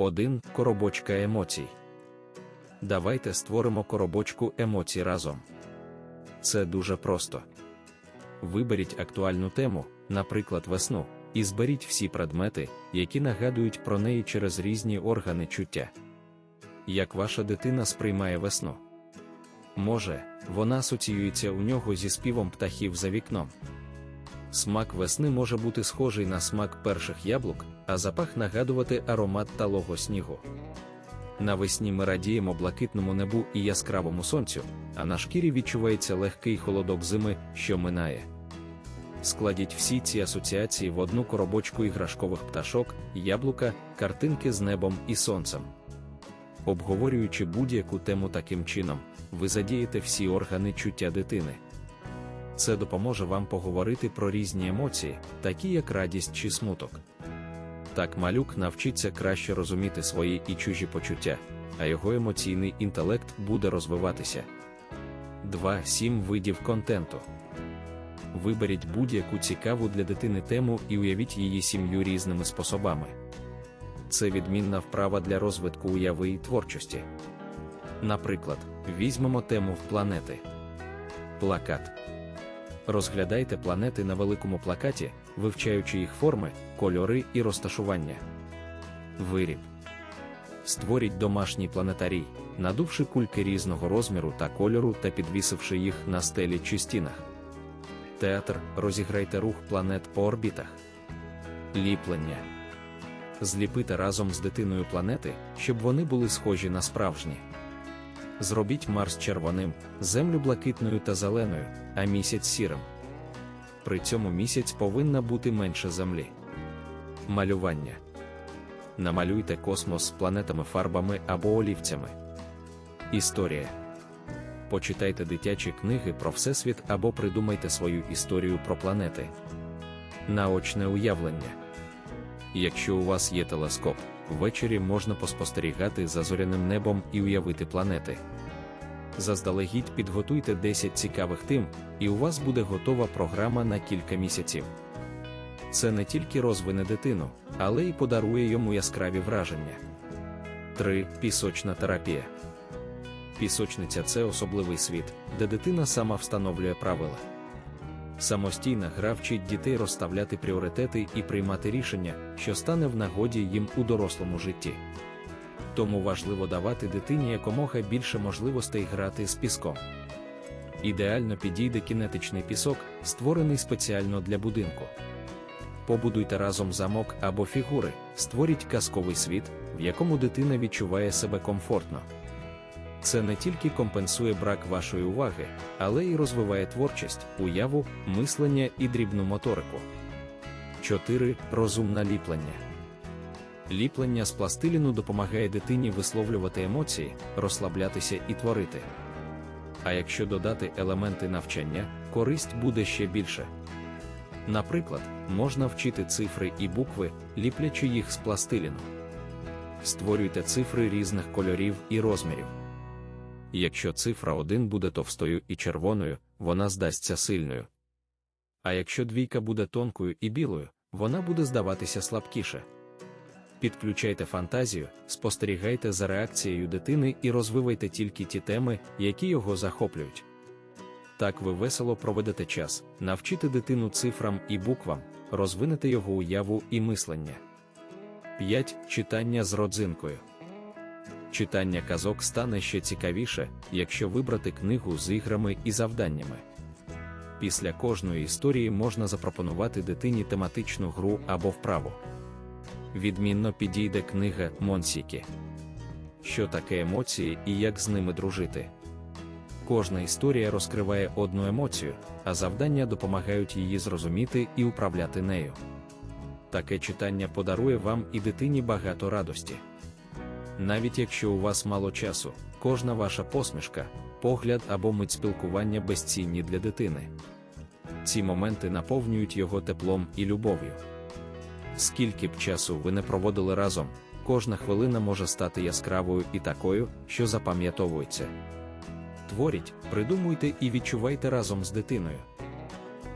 1. Коробочка емоцій. Давайте створимо коробочку емоцій разом. Це дуже просто. Виберіть актуальну тему, наприклад, весну, і зберіть всі предмети, які нагадують про неї через різні органи чуття. Як ваша дитина сприймає весну? Може, вона асоціюється у нього зі співом птахів за вікном. Смак весни може бути схожий на смак перших яблук, а запах нагадувати аромат талого снігу. Навесні ми радіємо блакитному небу і яскравому сонцю, а на шкірі відчувається легкий холодок зими, що минає. Складіть всі ці асоціації в одну коробочку іграшкових пташок, яблука, картинки з небом і сонцем. Обговорюючи будь-яку тему таким чином, ви задієте всі органи чуття дитини. Це допоможе вам поговорити про різні емоції, такі як радість чи смуток. Так малюк навчиться краще розуміти свої і чужі почуття, а його емоційний інтелект буде розвиватися. 2. 7 видів контенту. Виберіть будь-яку цікаву для дитини тему і уявіть її сім'ю різними способами. Це відмінна вправа для розвитку уяви і творчості. Наприклад, візьмемо тему в планети. Плакат. Розглядайте планети на великому плакаті, вивчаючи їх форми, кольори і розташування. Виріб. Створіть домашній планетарій, надувши кульки різного розміру та кольору та підвісивши їх на стелі чи стінах. Театр розіграйте рух планет по орбітах. Ліплення. Зліпити разом з дитиною планети, щоб вони були схожі на справжні. Зробіть Марс червоним, землю блакитною та зеленою, а місяць сірим. При цьому місяць повинна бути менше землі. Малювання. Намалюйте космос з планетами фарбами або олівцями. Історія. Почитайте дитячі книги про Всесвіт або придумайте свою історію про планети. Наочне уявлення. Якщо у вас є телескоп, ввечері можна поспостерігати за зоряним небом і уявити планети. Заздалегідь підготуйте 10 цікавих тим, і у вас буде готова програма на кілька місяців. Це не тільки розвине дитину, але й подарує йому яскраві враження. 3. Пісочна терапія. Пісочниця це особливий світ, де дитина сама встановлює правила. Самостійна гра вчить дітей розставляти пріоритети і приймати рішення, що стане в нагоді їм у дорослому житті. Тому важливо давати дитині якомога більше можливостей грати з піском. Ідеально підійде кінетичний пісок, створений спеціально для будинку. Побудуйте разом замок або фігури, створіть казковий світ, в якому дитина відчуває себе комфортно. Це не тільки компенсує брак вашої уваги, але й розвиває творчість, уяву, мислення і дрібну моторику. 4. Розумне ліплення. Ліплення з пластиліну допомагає дитині висловлювати емоції, розслаблятися і творити. А якщо додати елементи навчання, користь буде ще більше. Наприклад, можна вчити цифри і букви, ліплячи їх з пластиліну. Створюйте цифри різних кольорів і розмірів. Якщо цифра 1 буде товстою і червоною, вона здасться сильною. А якщо двійка буде тонкою і білою, вона буде здаватися слабкіше. Підключайте фантазію, спостерігайте за реакцією дитини і розвивайте тільки ті теми, які його захоплюють. Так ви весело проведете час, навчите дитину цифрам і буквам, розвинете його уяву і мислення. 5. Читання з родзинкою. Читання казок стане ще цікавіше, якщо вибрати книгу з іграми і завданнями. Після кожної історії можна запропонувати дитині тематичну гру або вправу. Відмінно підійде книга Монсіки. Що таке емоції і як з ними дружити. Кожна історія розкриває одну емоцію, а завдання допомагають її зрозуміти і управляти нею. Таке читання подарує вам і дитині багато радості. Навіть якщо у вас мало часу, кожна ваша посмішка, погляд або мить спілкування безцінні для дитини. Ці моменти наповнюють його теплом і любов'ю. Скільки б часу ви не проводили разом, кожна хвилина може стати яскравою і такою, що запам'ятовується. Творіть, придумуйте і відчувайте разом з дитиною.